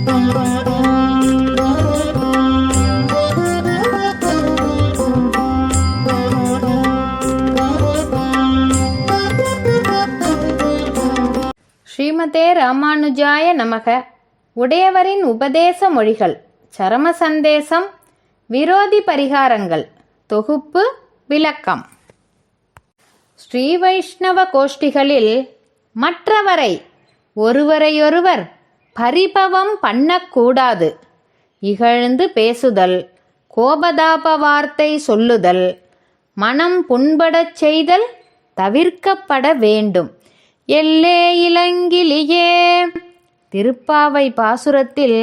ஸ்ரீமதே ராமானுஜாய நமக. உடையவரின் உபதேச மொழிகள் சரம சந்தேசம் விரோதி பரிகாரங்கள் தொகுப்பு விளக்கம். ஸ்ரீ வைஷ்ணவ கோஷ்டிகளில் மற்றவரை ஒருவரையொருவர் பரிபவம் பண்ணக்கூடாது. இகழ்ந்து பேசுதல் கோபதாப வார்த்தை சொல்லுதல் மனம் புண்படச் செய்தல் தவிர்க்கப்பட வேண்டும். எல்லே இளங்கிலியே திருப்பாவை பாசுரத்தில்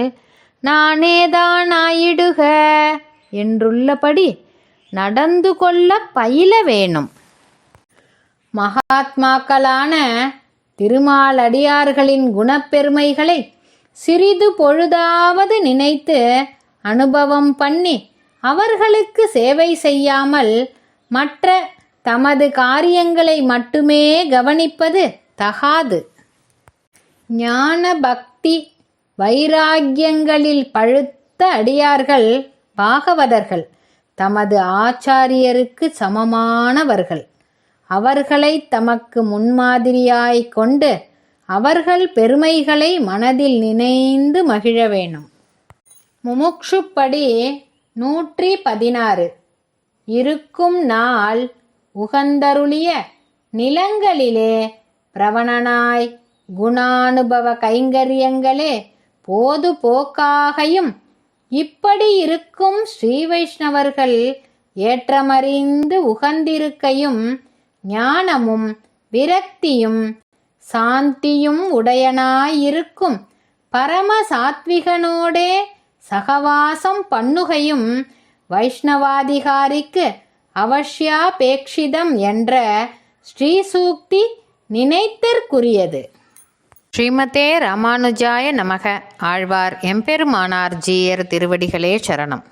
நானேதான் ஆயிடுக என்றுள்ளபடி நடந்து கொள்ள பயில வேணும். மகாத்மாக்களான திருமாலடியார்களின் குணப்பெருமைகளை சிறிது பொழுதாவது நினைத்து அனுபவம் பண்ணி அவர்களுக்கு சேவை செய்யாமல் மற்ற தமது காரியங்களை மட்டுமே கவனிப்பது தகாது. ஞான பக்தி வைராக்கியங்களில் பழுத்த அடியார்கள் பாகவதர்கள் தமது ஆச்சாரியருக்கு சமமானவர்கள். அவர்களை தமக்கு முன்மாதிரியாய் கொண்டு அவர்கள் பெருமைகளை மனதில் நினைந்து மகிழ வேணும் முமுக்ஷுப்படி நூற்றி பதினாறு இருக்கும் நாள் உகந்தருளிய நிலங்களிலே பிரவணனாய் குணானுபவ கைங்கரியங்களே போது போக்காகையும் இப்படி இருக்கும் ஸ்ரீ வைஷ்ணவர்கள் ஏற்றமறிந்து உகந்திருக்கையும் ஞானமும் விரக்தியும் சாந்தியும் உடையனாயிருக்கும். பரம சாத்விகனோடே சகவாசம் பண்ணுகையும் வைஷ்ணவாதிகாரிக்கு அவசியாபேட்சிதம் என்ற ஸ்ரீசூக்தி நினைத்திற்குரியது. ஸ்ரீமதே ராமானுஜாய நமக. ஆழ்வார் எம்பெருமானார் ஜீயர் திருவடிகளே சரணம்.